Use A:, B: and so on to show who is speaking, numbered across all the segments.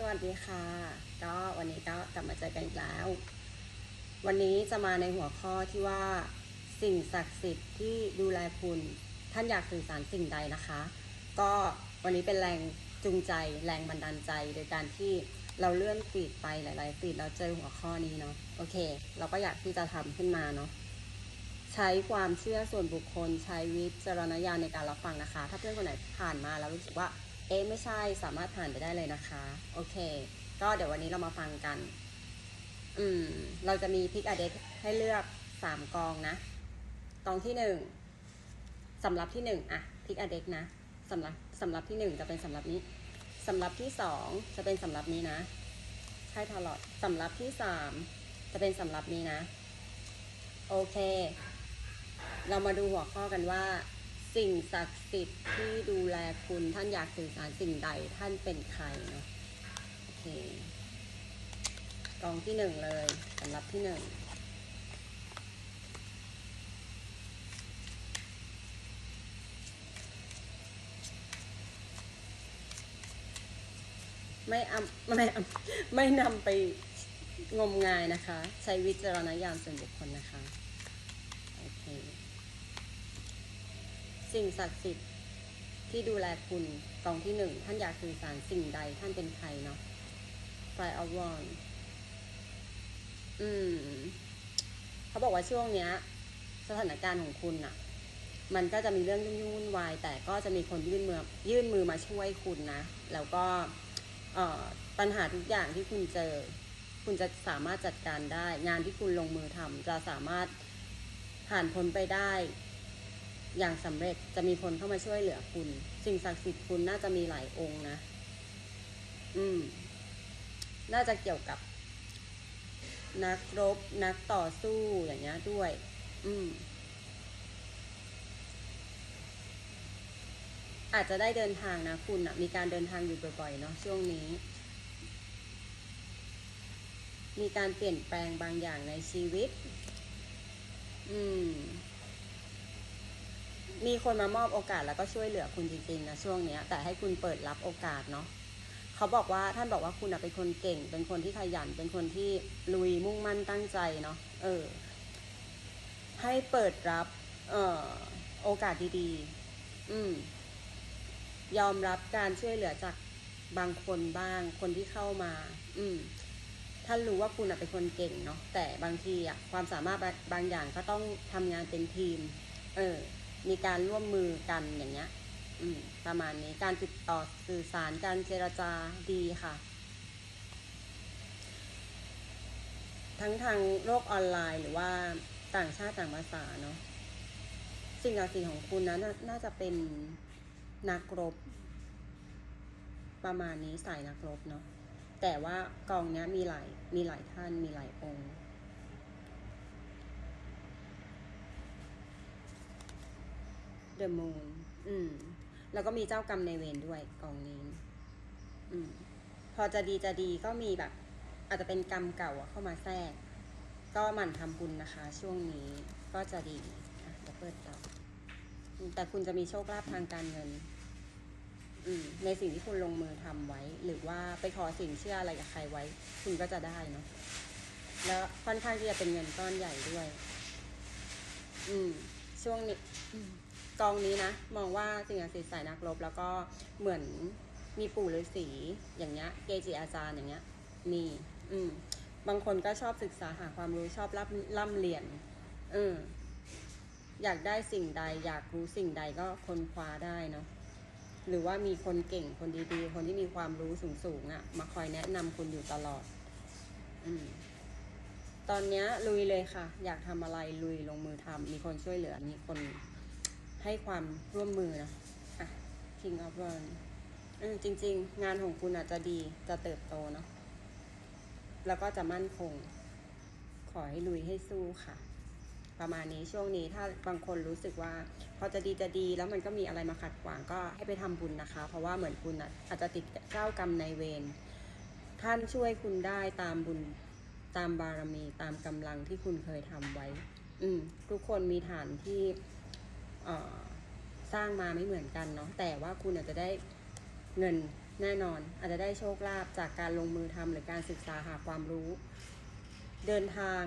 A: สวัสดีค่ะ ก็วันนี้ก็กลับมาเจอกันอีกแล้ว วันนี้จะมาในหัวข้อที่ว่า สิ่งศักดิ์สิทธิ์ที่ดูแลคุณ ท่านอยากสื่อสารสิ่งใดนะคะ ก็วันนี้เป็นแรงจูงใจ แรงบันดาลใจ โดยการที่เราเลื่อนฟีดไปหลาย ๆ ฟีดแล้วเจอหัวข้อนี้เนาะโอเค เราก็อยากที่จะทำขึ้นมาเนาะใช้ความเชื่อส่วนบุคคล ใช้วิจารณญาณในการรับฟังนะคะ ถ้าเพื่อนคนไหนผ่านมาแล้วรู้สึกว่า เอ๊ไม่ใช่สามารถผ่านไปได้เลยนะคะ โอเค ก็เดี๋ยววันนี้เรามาฟังกัน อืม เราจะมีพิกอเดให้เลือกสามกองนะ กองที่หนึ่งสำรับที่หนึ่งอะพิกอเดกนะสำรับสำรับที่หนึ่งจะเป็นสำรับนี้สำรับที่สองจะเป็นสำรับนี้นะไพ่ทาลอดสำรับที่สามจะเป็นสำรับนี้นะ โอเค เรามาดูหัวข้อกันว่า สิ่งศักดิ์สิทธิ์ที่ดูแลคุณท่านอยากสื่อสารสิ่งใดท่านเป็นใครเนาะโอเคกองที่หนึ่งเลยสำหรับที่หนึ่งไม่อำไม่อำไม่นำไปงมงายนะคะ ใช้วิจารณญาณส่วนบุคคลนะคะ โอเค สิ่งศักดิ์สิทธิ์ที่ดูแลคุณกองที่หนึ่งท่านอยากสื่อสารสิ่งใดท่านเป็นใครเนาะ Five of w a n อืม เขาบอกว่าช่วงเนี้ย สถานการณ์ของคุณอะมันก็จะมีเรื่องยุ่งยุ่งวุ่นวายแต่ก็จะมีคนยื่นมือยื่นมือมาช่วยคุณนะ แล้วก็ปัญหาทุกอย่างที่คุณเจอ คุณจะสามารถจัดการได้ งานที่คุณลงมือทำจะสามารถผ่านพ้นไปได้ อย่างสำเร็จจะมีคนเข้ามาช่วยเหลือคุณสิ่งศักดิ์สิทธิ์คุณน่าจะมีหลายองค์นะ อืม น่าจะเกี่ยวกับ นักรบ นักต่อสู้อย่างเงี้ยด้วย อืม อาจจะได้เดินทางนะคุณอะมีการเดินทางอยู่บ่อยๆเนาะช่วงนี้ มีการเปลี่ยนแปลงบางอย่างในชีวิต อืม มีคนมามอบโอกาสแล้วก็ช่วยเหลือคุณจริงๆนะช่วงเนี้ย แต่ให้คุณเปิดรับโอกาสเนาะเขาบอกว่าท่านบอกว่าคุณเป็นคนเก่ง เป็นคนที่ขยัน เป็นคนที่ลุยมุ่งมั่นตั้งใจเนาะเออ ให้เปิดรับ เอ่อ โอกาสดีๆ อืม ยอมรับการช่วยเหลือจากบางคนบ้าง คนที่เข้ามา อืมท่านรู้ว่าคุณเป็นคนเก่งเนาะแต่บางทีอะความสามารถบางอย่างก็ต้องทำงานเป็นทีม เออ มีการร่วมมือกันอย่างเงี้ย อืม ประมาณนี้การติดต่อสื่อสารการเจรจาดีค่ะ ทั้งทางโลกออนไลน์หรือว่าต่างชาติต่างภาษาเนาะสิ่งศักดิ์สิทธิ์ของคุณนั้นน่าน่าจะเป็นนักรบ ประมาณนี้สายนักรบเนาะแต่ว่ากองเนี้ยมีหลายมีหลายท่านมีหลายองค์ The Moon อืม แล้วก็มีเจ้ากรรมในเวรด้วยกองนี้ อืม พอจะดีจะดีก็มีแบบ อาจจะเป็นกรรมเก่าเข้ามาแทรก ก็หมั่นทำบุญนะคะ ช่วงนี้ก็จะดีอะเดี๋ยวเปิดต่อแต่คุณจะมีโชคลาภทางการเงิน อืม ในสิ่งที่คุณลงมือทำไว้ หรือว่าไปขอสินเชื่ออะไรกับใครไว้ คุณก็จะได้เนาะแล้วค่อนข้างที่จะเป็นเงินก้อนใหญ่ด้วย อืม ช่วงนี้ กองนี้นะ มองว่าสิ่งศักดิ์สิทธิ์สายนักรบแล้วก็เหมือนมีปู่ฤาษีอย่างเงี้ย เกจิอาจารย์อย่างเงี้ย มี อืม บางคนก็ชอบศึกษาหาความรู้ชอบร่ำร่ำเรียนเอออยากได้สิ่งใด อยากรู้สิ่งใดก็ค้นคว้าได้เนาะหรือว่ามีคนเก่งคนดีๆ คนที่มีความรู้สูงๆอะ่ะ มาคอยแนะนำคุณอยู่ตลอด อืมตอนเนี้ยลุยเลยค่ะ อยากทำอะไรลุยลงมือทำมีคนช่วยเหลือมีคน ให้ความร่วมมือนะอะ King of w a n d อืมจริง ๆ งานของคุณอาจจะดีจะเติบโตเนาะแล้วก็จะมั่นคง ขอให้ลุยให้สู้ค่ะ ประมาณนี้ช่วงนี้ถ้าบางคนรู้สึกว่า พอจะดีจะดีแล้วมันก็มีอะไรมาขัดขวางก็ให้ไปทำบุญนะคะ เพราะว่าเหมือนคุณอาจจะติดเจ้ากรรมในเวรท่านช่วยคุณได้ตามบุญตามบารมีตามกำลังที่คุณเคยทำไว้ อืม ทุกคนมีฐานที่ สร้างมาไม่เหมือนกันเนาะแต่ว่าคุณอาจจะได้เงินแน่นอน อาจจะได้โชคลาภจากการลงมือทำหรือการศึกษาหาความรู้ เดินทาง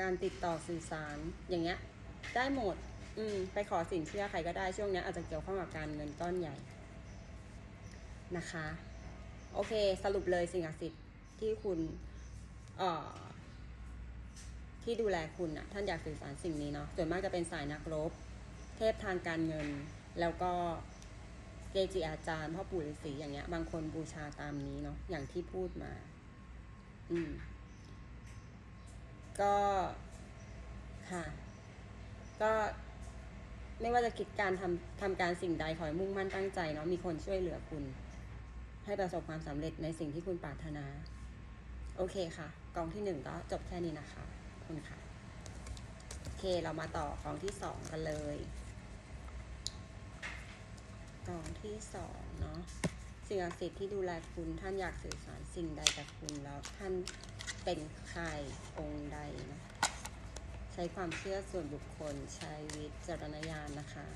A: การติดต่อสื่อสารอย่างเงี้ย ได้หมด อืมไปขอสินเชื่อใครก็ได้ช่วงเนี้ยอาจจะเกี่ยวข้องกับการเงินก้อนใหญ่นะคะ โอเค สรุปเลยสิ่งศักดิ์สิทธิ์ที่คุณเอ่อที่ดูแลคุณอะ ท่านอยากสื่อสารสิ่งนี้เนาะส่วนมากจะเป็นสายนักรบ เทพทางการเงิน แล้วก็เกจิอาจารย์พ่อปู่ฤาษีอย่างเงี้ย บางคนบูชาตามนี้เนาะอย่างที่พูดมา อืม ก็ค่ะ ก็ไม่ว่าจะคิดการทำทำการสิ่งใดขอให้มุ่งมั่นตั้งใจเนาะมีคนช่วยเหลือคุณ ให้ประสบความสำเร็จในสิ่งที่คุณปรารถนา โอเคค่ะ กองที่หนึ่งก็จบแค่นี้นะคะ คุณค่ะ โอเคเรามาต่อกองที่สองกันเลย กองที่สองเนาะสิ่งศักดิ์สิทธิ์ที่ดูแลคุณท่านอยากสื่อสารสิ่งใดกับคุณแล้วท่านเป็นใครองค์ใดนะใช้ความเชื่อส่วนบุคคลใช้วิจารณญาณนะคะ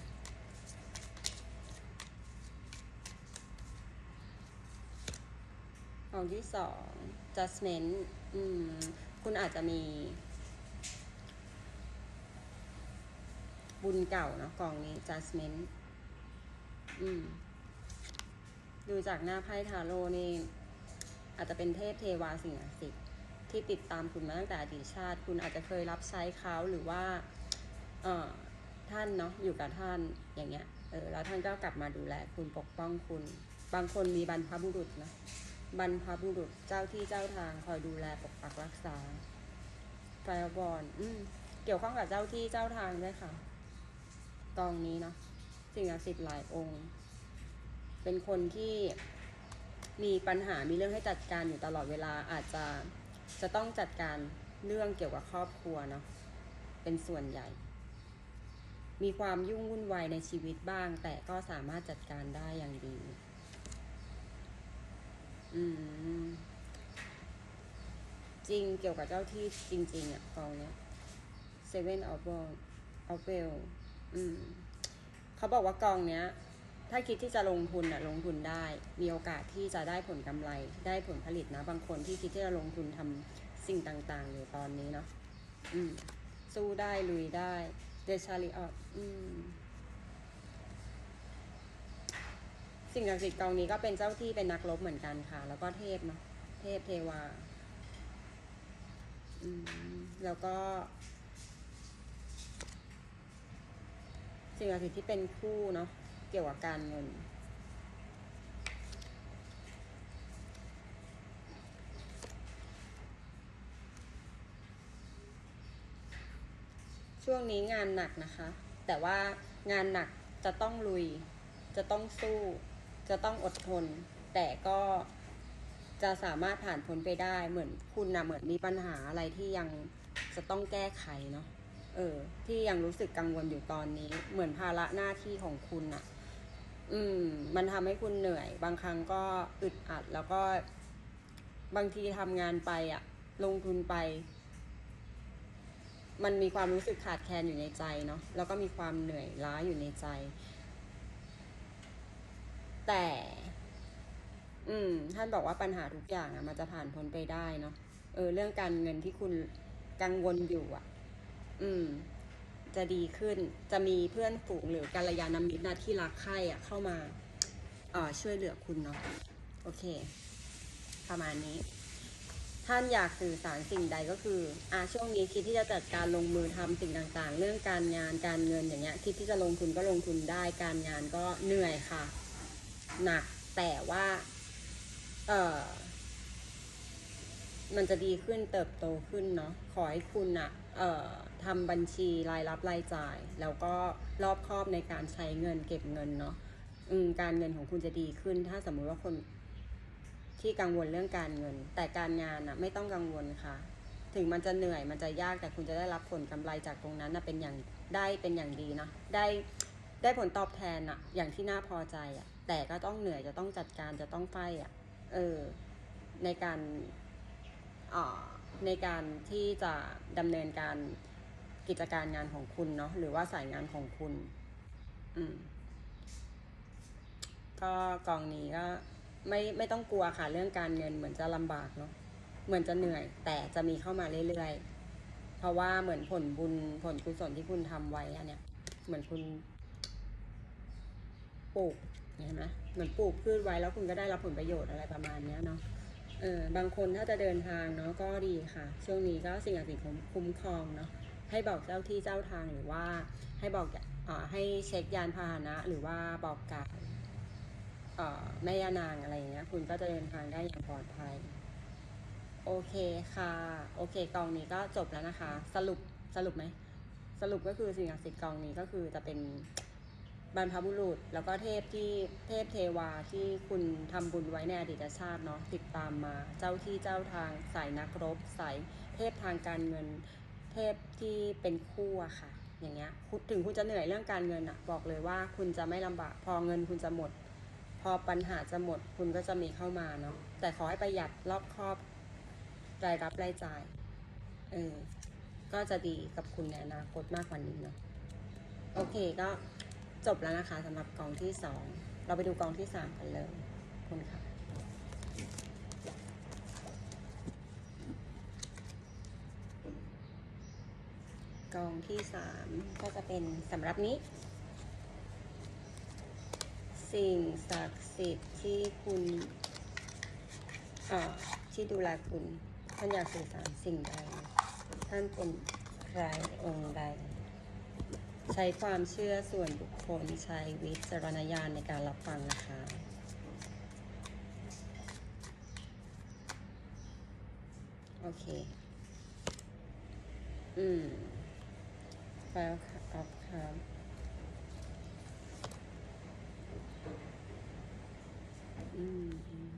A: กองที่สอง judgment อืม คุณอาจจะมี บุญเก่าเนอะกองนี้ judgment อืม ดูจากหน้าไพ่ทาโร่นี่ อาจจะเป็นเทพเทวาสิ่งศักดิ์สิทธิ์ที่ติดตามคุณมาตั้งแต่อดีตชาติ คุณอาจจะเคยรับใช้เขาหรือว่า เอ่อท่านเนาะอยู่กับท่านอย่างเงี้ย เออแล้วท่านก็กลับมาดูแลคุณปกป้องคุณ บางคนมีบรรพบุรุษนะบรรพบุรุษเจ้าที่เจ้าทางคอยดูแลปกปักรักษาไฟบอลอืมเกี่ยวข้องกับเจ้าที่เจ้าทางด้วยค่ะกองนี้เนาะ สิ่งศักดิ์สิทธิ์หลายองค์ เป็นคนที่มีปัญหามีเรื่องให้จัดการอยู่ตลอดเวลาอาจจะจะต้องจัดการเรื่องเกี่ยวกับครอบครัวเนาะเป็นส่วนใหญ่ มีความยุ่งวุ่นวายในชีวิตบ้าง แต่ก็สามารถจัดการได้อย่างดี อืม จริงเกี่ยวกับเจ้าที่จริง ๆอะกองเนี้ย Seven of Wands of w e l อืม เขาบอกว่ากองเนี้ย ถ้าคิดที่จะลงทุนอะลงทุนได้ มีโอกาสที่จะได้ผลกำไร ได้ผลผลิตนะ บางคนที่คิดที่จะลงทุนทำสิ่งต่างๆ อยู่ตอนนี้เนาะอืม สู้ได้ลุยได้เดชาริอออืม สิ่งศักดิ์สิทธิ์กองนี้ก็เป็นเจ้าที่เป็นนักรบเหมือนกันค่ะ แล้วก็เทพเนาะเทพเทวา อืม แล้วก็ สิ่งศักดิ์สิทธิ์ที่เป็นคู่เนาะเกี่ยวกับการเงินช่วงนี้งานหนักนะคะ แต่ว่างานหนักจะต้องลุย จะต้องสู้ จะต้องอดทน แต่ก็จะสามารถผ่านพ้นไปได้เหมือนคุณนะเหมือนมีปัญหาอะไรที่ยังจะต้องแก้ไขเนาะ เออ ที่ยังรู้สึกกังวลอยู่ตอนนี้ เหมือนภาระหน้าที่ของคุณอะอืม มันทำให้คุณเหนื่อย บางครั้งก็อึดอัด แล้วก็บางทีทำงานไปอะลงทุนไป มันมีความรู้สึกขาดแคลนอยู่ในใจเนาะแล้วก็มีความเหนื่อยล้าอยู่ในใจ แต่ อืม ท่านบอกว่าปัญหาทุกอย่างอะมันจะผ่านพ้นไปได้เนาะเออ เรื่องการเงินที่คุณกังวลอยู่อะ อืม จะดีขึ้น จะมีเพื่อนฝูงหรือกัลยาณมิตรนะที่รักใคร่อะเข้ามา เอ่อ ช่วยเหลือคุณเนาะ โอเค ประมาณนี้ ท่านอยากสื่อสารสิ่งใดก็คืออ่าช่วงนี้คิดที่จะจัดการลงมือทำสิ่งต่างๆ เรื่องการงาน การเงินอย่างเงี้ย คิดที่จะลงทุนก็ลงทุนได้ การงานก็เหนื่อยค่ะ หนัก แต่ว่า เอ่อมันจะดีขึ้นเติบโตขึ้นเนาะขอให้คุณอะเอ่อ ทำบัญชีรายรับรายจ่าย แล้วก็รอบคอบในการใช้เงินเก็บเงินเนาะการเงินของคุณจะดีขึ้น ถ้าสมมุติว่าคนที่กังวลเรื่องการเงิน แต่การงานอะไม่ต้องกังวลค่ะ ถึงมันจะเหนื่อยมันจะยากแต่คุณจะได้รับผลกำไรจากตรงนั้นนะเป็นอย่างได้เป็นอย่างดีนะได้ได้ผลตอบแทนอะอย่างที่น่าพอใจอะแต่ก็ต้องเหนื่อยจะต้องจัดการจะต้องไฟอะเออในการอ่าในการที่จะดำเนินการ กิจการงานของคุณเนาะหรือว่าสายงานของคุณ อืม ก็กองนี้ก็ไม่ไม่ต้องกลัวค่ะ เรื่องการเงินเหมือนจะลำบากเนาะเหมือนจะเหนื่อย แต่จะมีเข้ามาเรื่อยๆ เพราะว่าเหมือนผลบุญผลกุศลที่คุณทำไว้อะเนี่ย เหมือนคุณปลูกเห็นไหมเหมือนปลูกพืชไว้แล้วคุณก็ได้รับผลประโยชน์อะไรประมาณเนี้ยเนาะเออบางคนถ้าจะเดินทางเนาะก็ดีค่ะ ช่วงนี้ก็สิ่งศักดิ์สิทธิ์คุ้มครองเนาะ ให้บอกเจ้าที่เจ้าทางหรือว่าให้บอกอให้เช็คยานพาหนะ หรือว่าบอกกล่าวแม่ยานางอะไรเงี้ย คุณก็จะเดินทางได้อย่างปลอดภัย โอเคค่ะ โอเคกองนี้ก็จบแล้วนะคะ สรุปสรุปไหมสรุปก็คือสิ่งศักดิ์สิทธิ์กองนี้ก็คือจะเป็นบรรพบุรุษ แล้วก็เทพที่เทพเทวาที่คุณทำบุญไว้ในอดีตชาติเนาะติดตามมา เจ้าที่เจ้าทางสายนักรบสายเทพทางการเงิน ทพที่เป็นคู่อะค่ะ อย่างเงี้ยถึงคุณจะเหนื่อยเรื่องการเงินอะบอกเลยว่าคุณจะไม่ลำบากพอเงินคุณจะหมด พอปัญหาจะหมดคุณก็จะมีเข้ามาเนาะแต่ขอให้ประหยัดรอบครอบรายรับรายจ่ายเออก็จะดีกับคุณในอนาคตมากกว่านี้เนาะโอเคก็จบแล้วนะคะสำหรับกองที่สองเราไปดูกองที่สามกันเลยคุณค่ะ กองที่สามก็จะเป็นสำหรับนี้ สิ่งศักดิ์สิทธิ์ที่คุณอ่อที่ดูแลคุณ ท่านอยากสื่อสารสิ่งใด ท่านเป็นใครองค์ใด ใช้ความเชื่อส่วนบุคคลใช้วิจารณญาณในการรับฟังนะคะโอเค อืม ไฟล์อัพครับอืมอืม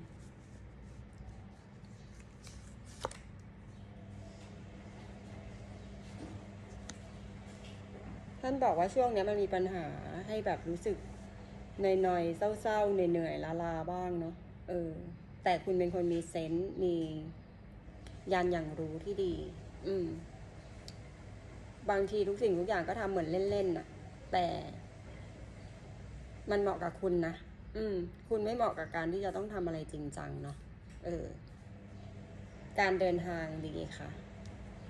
A: ท่านบอกว่าช่วงนี้มันมีปัญหาให้แบบรู้สึกหน่อยเศร้าๆเหนื่อยๆลาๆบ้างเนาะเออ แต่คุณเป็นคนมีเซนส์มียานอย่างรู้ที่ดี อืม บางทีทุกสิ่งทุกอย่างก็ทำเหมือนเล่นๆน่ะแต่มันเหมาะกับคุณนะอืม คุณไม่เหมาะกับการที่จะต้องทำอะไรจริงจังเนาะเออ การเดินทางดีค่ะ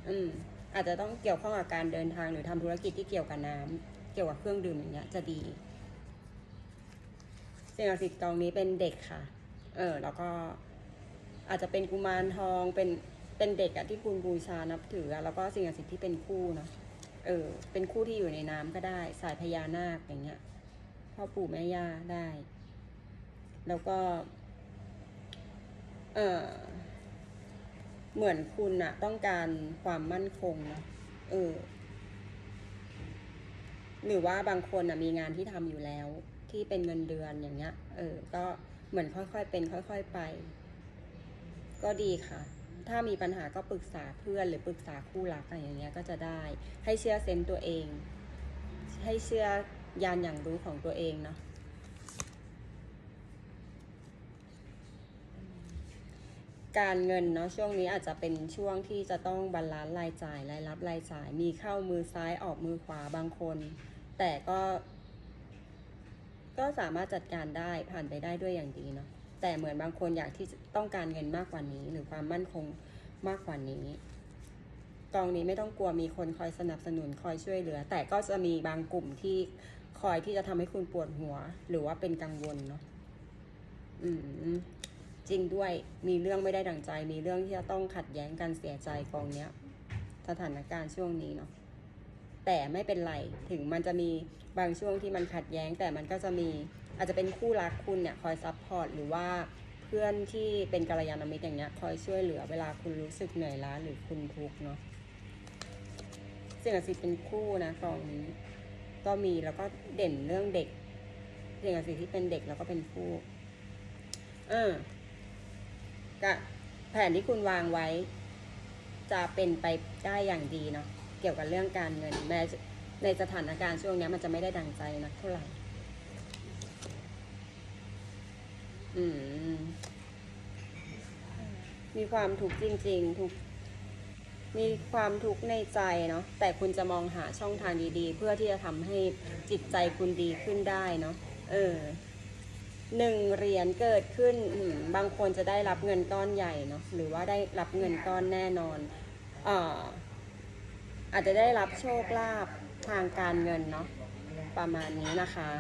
A: อืม อาจจะต้องเกี่ยวข้องกับการเดินทางหรือทำธุรกิจที่เกี่ยวกับน้ำเกี่ยวกับเครื่องดื่มอย่างเงี้ย จะดีสิ่งศักดิ์สิทธิ์กองนี้เป็นเด็กค่ะ เออ แล้วก็อาจจะเป็นกุมารทอง เป็น เป็นเด็กอะที่คุณบูชานับถืออะแล้วก็สิ่งศักดิ์สิทธิ์ที่เป็นคู่เนาะ เออ เป็นคู่ที่อยู่ในน้ำก็ได้ สายพญานาคอย่างเงี้ย พ่อปู่แม่ย่าได้ แล้วก็ เออเหมือนคุณอะต้องการความมั่นคงนะเออ หรือว่าบางคนอะมีงานที่ทำอยู่แล้ว ที่เป็นเงินเดือนอย่างเงี้ย เออ ก็เหมือนค่อยๆเป็น ค่อย ๆไป ก็ดีค่ะ ถ้ามีปัญหาก็ปรึกษาเพื่อนหรือปรึกษาคู่รักอะไรอย่างเงี้ยก็จะได้ ให้เชื่อเซนส์ตัวเอง ให้เชื่อยานอย่างรู้ของตัวเองเนาะการเงินเนาะช่วงนี้อาจจะเป็นช่วงที่จะต้องบาลานซ์รายจ่ายรายรับรายจ่าย มีเข้ามือซ้ายออกมือขวาบางคน แต่ก็ ก็สามารถจัดการได้ผ่านไปได้ด้วยอย่างดีเนาะ แต่เหมือนบางคนอยากที่ต้องการเงินมากกว่านี้ หรือความมั่นคงมากกว่านี้กองนี้ไม่ต้องกลัวมีคนคอยสนับสนุนคอยช่วยเหลือ แต่ก็จะมีบางกลุ่มที่คอยที่จะทำให้คุณปวดหัว หรือว่าเป็นกังวลเนาะอืมจริงด้วยมีเรื่องไม่ได้ดังใจ มีเรื่องที่จะต้องขัดแย้งกันเสียใจกองเนี้ย สถานการณ์ช่วงนี้เนาะ แต่ไม่เป็นไร ถึงมันจะมีบางช่วงที่มันขัดแย้ง แต่มันก็จะมีอาจจะเป็นคู่รักคุณเนี่ยคอยซัพพอร์ตหรือว่าเพื่อนที่เป็นกัลยาณมิตรอย่างเงี้ยคอยช่วยเหลือเวลาคุณรู้สึกเหนื่อยล้าหรือคุณทุกข์เนาะสิ่งศักดิ์สิทธิ์เป็นคู่นะกองนี้ก็มีแล้วก็เด่นเรื่องเด็กสิ่งศักดิ์สิทธิ์ที่เป็นเด็กแล้วก็เป็นคู่เออก็แผนที่คุณวางไว้ จะเป็นไปได้อย่างดีเนาะ เกี่ยวกับเรื่องการเงินแม้ในสถานการณ์ช่วงนี้มันจะไม่ได้ดังใจนักเท่าไหร่ อืม มีความทุกข์จริงๆทุกมีความทุกข์ในใจเนาะ แต่คุณจะมองหาช่องทางดีๆ เพื่อที่จะทำให้จิตใจคุณดีขึ้นได้เนาะ เออ หนึ่งเหรียญเกิดขึ้น บางคนจะได้รับเงินก้อนใหญ่เนาะ หรือว่าได้รับเงินก้อนแน่นอน เอ่อ อาจจะได้รับโชคลาภทางการเงินเนาะประมาณนี้นะคะ